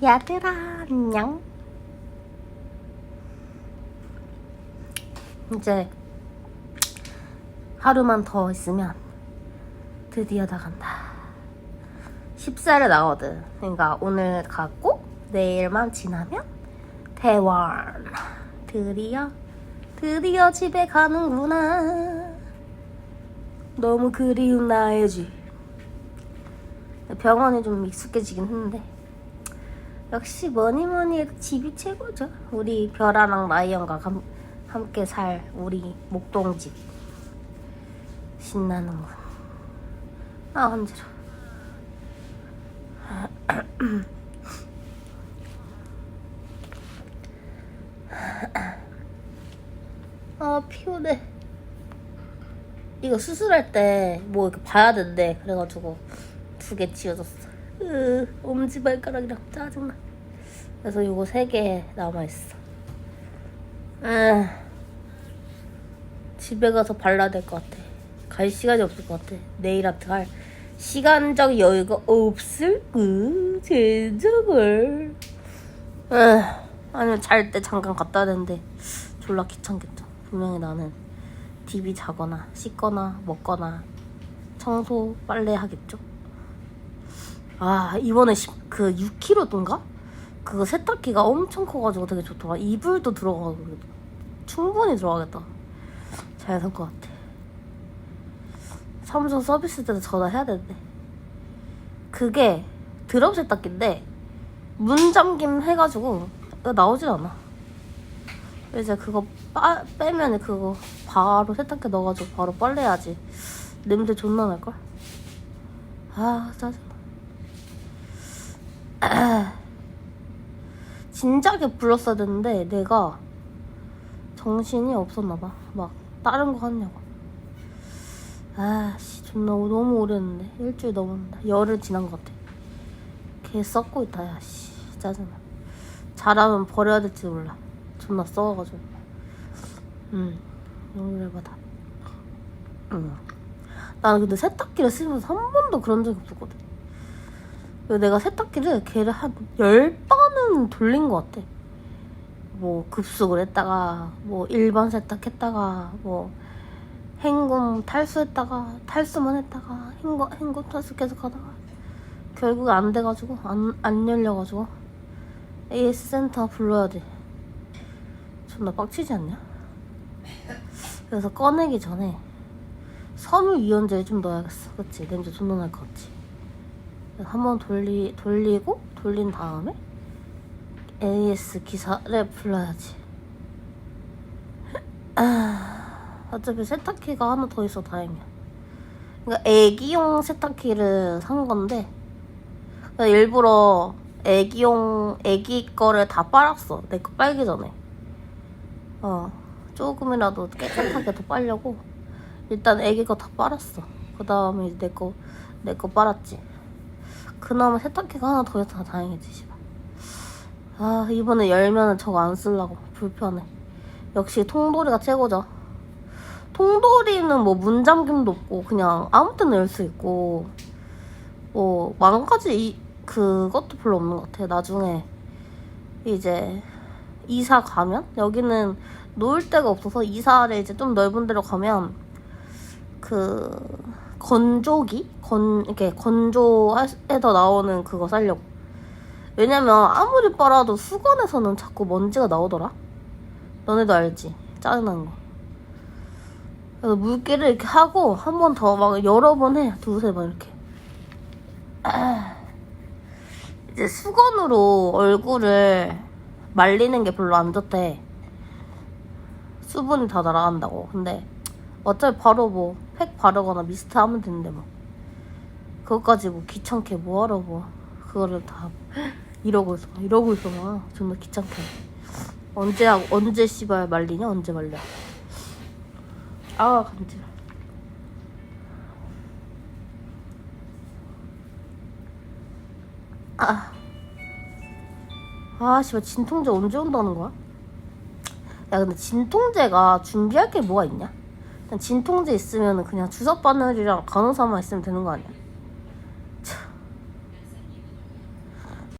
야들아 안녕. 이제 하루만 더 있으면 드디어 나간다. 14일에 나거든. 그러니까 오늘 가고 내일만 지나면 대원 드디어 드디어 집에 가는구나. 너무 그리운 집. 병원이 좀 익숙해지긴 했는데 역시 뭐니 뭐니 해도 집이 최고죠. 우리 별아랑 라이언과 감- 함께 살 우리 목동집 신나는군. 아 언제로? 아 피곤해. 이거 수술할 때 뭐 이렇게 봐야 된대. 그래가지고 두 개 지워졌어. 으, 엄지발가락이랑 짜증나. 그래서 요거 세 개 남아있어. 에 집에 가서 발라야 될 것 같아. 갈 시간이 없을 것 같아. 네일 아트 할 시간적 여유가 없을 그 제정을. 에 아니면 잘 때 잠깐 갔다 되는데 졸라 귀찮겠죠. 분명히 나는 TV 자거나 씻거나 먹거나 청소 빨래 하겠죠. 아 이번에 시- 그 6kg인가? 그거 세탁기가 엄청 커가지고 되게 좋더라. 이불도 들어가고 충분히 들어가겠다. 잘산것 같아. 사무소 서비스 때도 전화해야 되는데. 그게 드럼 세탁기인데 문 잠김 해가지고 이거 나오질 않아. 이제 그거 빠, 빼면 그거 바로 세탁기 넣어가지고 바로 빨래해야지. 냄새 존나 날걸? 아 짜증나 진작에 불렀어야 됐는데 내가 정신이 없었나봐. 막 다른 거 하냐고. 아씨 존나 너무 오래 했는데. 일주일 넘었는데. 열흘 지난 것 같아. 개 썩고 있다 야씨. 짜증나. 잘하면 버려야 될지 몰라. 존나 썩어가지고. 응 용기를 받아. 응 나는 근데 세탁기를 쓰면서 한 번도 그런 적이 없었거든. 내가 세탁기를 걔를 한 10번 은 돌린 것 같아. 뭐 급속을 했다가 뭐 일반 세탁했다가 뭐 헹굼 탈수했다가 탈수만 했다가 헹굼, 헹굼 탈수 계속 하다가 결국 안 돼가지고 안, 안 열려가지고 AS 센터 불러야 돼. 존나 빡치지 않냐? 그래서 꺼내기 전에 섬유 유연제 좀 넣어야겠어. 그치? 냄새 존나 날 것 같지? 한 번 돌리 돌리고 돌린 다음에 AS 기사를 불러야지. 아, 어차피 세탁기가 하나 더 있어 다행이야. 그러니까 애기용 세탁기를 산 건데 그러니까 일부러 애기용 애기 거를 다 빨았어. 내 거 빨기 전에. 어 조금이라도 깨끗하게 더 빨려고 일단 애기 거 다 빨았어. 그 다음에 내 거 내 거 빨았지. 그나마 세탁기가 하나 더 있어서 다행이지 씨발. 아 이번에 열면은 저거 안 쓰려고. 불편해. 역시 통돌이가 최고죠. 통돌이는 뭐 문잠김도 없고 그냥 아무 때나 열 수 있고 뭐 망가지 이, 그것도 별로 없는 것 같아. 나중에 이제 이사 가면? 여기는 놓을 데가 없어서 이사를 이제 좀 넓은 데로 가면 그 건조기? 건 이렇게 건조해서 나오는 그거 살려고 왜냐면 아무리 빨아도 수건에서는 자꾸 먼지가 나오더라? 너네도 알지? 짜증나는 거. 그래서 물기를 이렇게 하고 한 번 더 막 여러 번 해. 두세 번 이렇게. 이제 수건으로 얼굴을 말리는 게 별로 안 좋대. 수분이 다 날아간다고. 근데 어차피 바로 뭐 팩 바르거나 미스트 하면 되는데 뭐. 그것까지 뭐 귀찮게 뭐하러 뭐. 그거를 다 이러고 있어 이러고 있어 막 존나 귀찮게 언제 하고 언제 씨발 말리냐 언제 말려 아 간지러 아. 아, 씨발, 진통제 언제 온다는 거야? 야, 근데 진통제가 준비할 게 뭐가 있냐? 그냥 진통제 있으면 그냥 주사 바늘이랑 간호사만 있으면 되는 거 아니야?